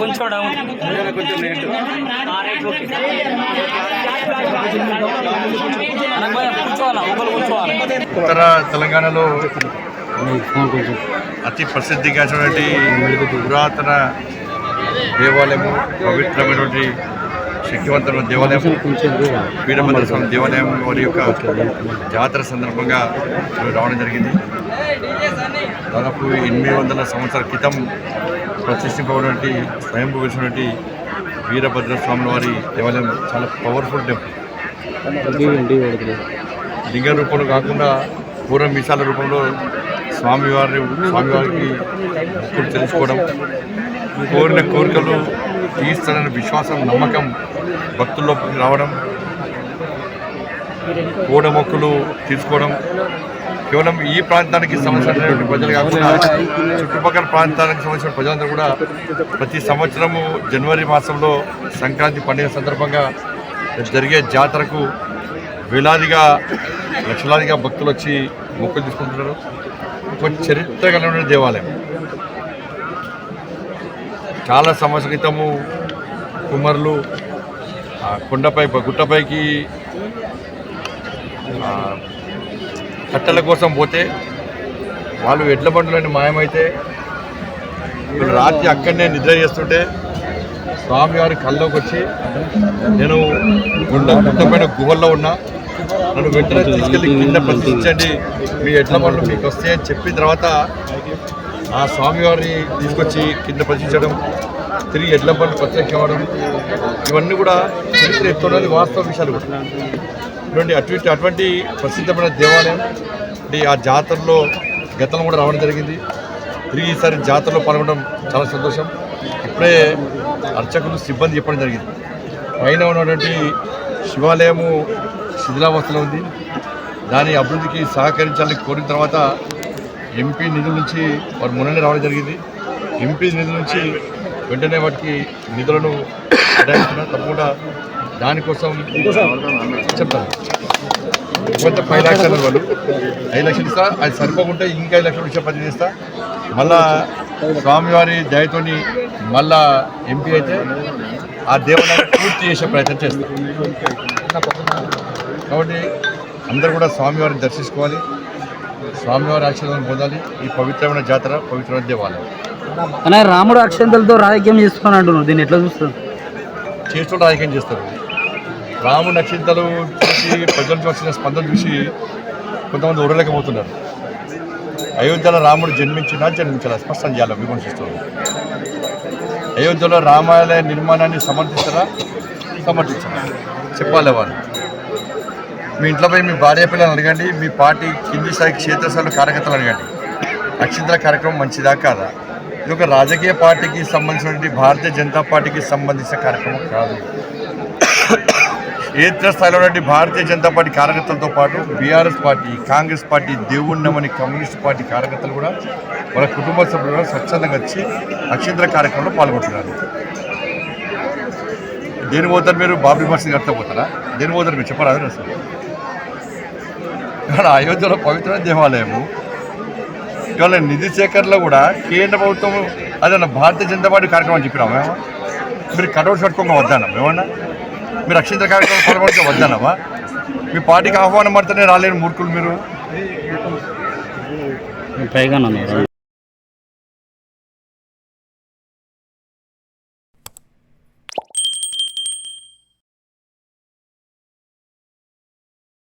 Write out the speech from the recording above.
కొంచెం డౌన్ కొంచెం ఒకరు కూర్చోవాలి ఉత్తర తెలంగాణలో అతి ప్రసిద్ధిగాంచినటువంటి పురాతన దేవాలయము పవిత్రమైనటువంటి శక్తివంతమైన దేవాలయం వీరభద్ర స్వామి దేవాలయం వారి యొక్క జాతర సందర్భంగా రావడం జరిగింది. దాదాపు ఎనిమిది వందల సంవత్సరాల క్రితం ప్రతిష్ఠింపబడినటువంటి స్వయంభూ వెలిసినటువంటి వీరభద్ర స్వామి వారి దేవాలయం చాలా పవర్ఫుల్ టెంపుల్ లింగ రూపంలో కాకుండా పూర్వం మీసాల రూపంలో స్వామివారి స్వామివారికి మొక్కులు తెలుసుకోవడం కోరిన కోరికలు తీస్తారనే విశ్వాసం నమ్మకం భక్తుల్లో రావడం కోడ మొక్కులు తీసుకోవడం. కేవలం ఈ ప్రాంతానికి సంబంధించినటువంటి ప్రజలు కాకుండా చుట్టుపక్కల ప్రాంతానికి సంబంధించిన ప్రజలందరూ కూడా ప్రతి సంవత్సరము జనవరి మాసంలో సంక్రాంతి పండుగ సందర్భంగా జరిగే జాతరకు వేలాదిగా లక్షలాదిగా భక్తులు వచ్చి మొక్కులు తీసుకుంటున్నారు. ఒక చరిత్ర కలిగిన దేవాలయం. చాలా సంవత్సరాల క్రితము కుమ్మరులు కొండపై గుట్టపైకి కట్టెల కోసం పోతే వాళ్ళు ఎడ్ల బండ్లని మాయమైతే వీళ్ళు రాత్రి అక్కడనే నిద్ర చేస్తుంటే స్వామివారి కల్లోకి వచ్చి నేను గుండ గుట్టపైన గుహల్లో ఉన్నా. నన్ను వెంటనే తీసుకెళ్ళి కింద ప్రశ్నించండి. మీ ఎడ్ల బండ్లు మీకు వస్తాయని అని చెప్పిన తర్వాత ఆ స్వామివారిని తీసుకొచ్చి కింద ప్రశ్నించడం తిరిగి ఎడ్ల బండ్లు ప్రత్యేకం ఇవన్నీ కూడా చరిత్ర ఎత్తున్నది వాస్తవ విషయాలు కూడా. ఇటువంటి అటువంటి అటువంటి ప్రసిద్ధమైన దేవాలయం అంటే ఆ జాతరలో గతంలో కూడా రావడం జరిగింది. తిరిగి ఈసారి జాతరలో పాల్గొనడం చాలా సంతోషం. ఇప్పుడే అర్చకులు సిబ్బంది చెప్పడం జరిగింది. పైన ఉన్నటువంటి శివాలయము శిథిలావస్థలో ఉంది. దాని అభివృద్ధికి సహకరించాలని కోరిన తర్వాత ఎంపీ నిధుల నుంచి వారు మొన్ననే రావడం జరిగింది. ఎంపీ నిధుల నుంచి వెంటనే వాటికి నిధులను తప్పకుండా దానికోసం చెప్తాను కొంత ఫైవ్ ల్యాక్స్ అన్నారు వాళ్ళు. ఐదు లక్షలు ఇస్తా అది సరిపోకుంటే ఇంకా ఐదు లక్షలు ఇచ్చే పని చేస్తా. మళ్ళా స్వామివారి దయతోని మళ్ళా ఎంపీ అయితే ఆ దేవాలయాన్ని పూర్తి చేసే ప్రయత్నం చేస్తాం. కాబట్టి అందరూ కూడా స్వామివారిని దర్శించుకోవాలి. స్వామివారి ఆశీర్వాదం పొందాలి. ఈ పవిత్రమైన జాతర పవిత్రమైన దేవాలయం. అనే రాముడు అక్షంతలతో రాజకీయం చేస్తున్నాను అంటున్నాడు దీన్ని ఎట్లా చూస్తాను చేస్తూ రాజకీయం చేస్తారు. రాముడి నక్షత్రాలు చూసి ప్రజల నుంచి వచ్చిన స్పందన చూసి కొంతమంది ఉరలేకపోతున్నారు అయోధ్యలో రాముడు జన్మించినా జన్మించాలా స్పష్టం చేయాలి విమర్శిస్తారు అయోధ్యలో రామాలయ నిర్మాణాన్ని సమర్థిస్తారా? సమర్థించారా. చెప్పాలి వాళ్ళు. మీ ఇంట్లో పోయి మీ భార్య పిల్లలు అడగండి మీ పార్టీ కింది స్థాయి క్షేత్రస్థాయిలో కార్యకర్తలు అడగండి. అక్షింతల కార్యక్రమం మంచిదా కాదా? ఇది ఒక రాజకీయ పార్టీకి సంబంధించినటువంటి భారతీయ జనతా పార్టీకి సంబంధించిన కార్యక్రమం కాదు. క్షేత్రస్థాయిలో ఉన్నటువంటి భారతీయ జనతా పార్టీ కార్యకర్తలతో పాటు బీఆర్ఎస్ పార్టీ కాంగ్రెస్ పార్టీ దేవుణ్ణమని కమ్యూనిస్ట్ పార్టీ కార్యకర్తలు కూడా వాళ్ళ కుటుంబ సభ్యులు కూడా స్వచ్ఛందంగా వచ్చి అక్షింతల కార్యక్రమంలో పాల్గొంటున్నారు. దేని పోతారు మీరు బాబీ మసీద్ కడతా పోతారా దేని పోతారు మీరు చెప్పరాదు అసలు ఇక్కడ అయోధ్యలో పవిత్ర దేవాలయము. ఇవాళ నిధి సేకరణలో కూడా కేంద్ర ప్రభుత్వం అదే భారతీయ జనతా పార్టీ కార్యక్రమం చెప్పినామా మేము మీరు కటౌట్స్ పెట్టుకోగా వద్దానా మేమన్నా మీరు అక్షింత కార్యక్రమం పాల్గొనక వద్దానమా మీ పార్టీకి ఆహ్వానం పడితేనే రాలేని మూర్ఖులు మీరు. పైగా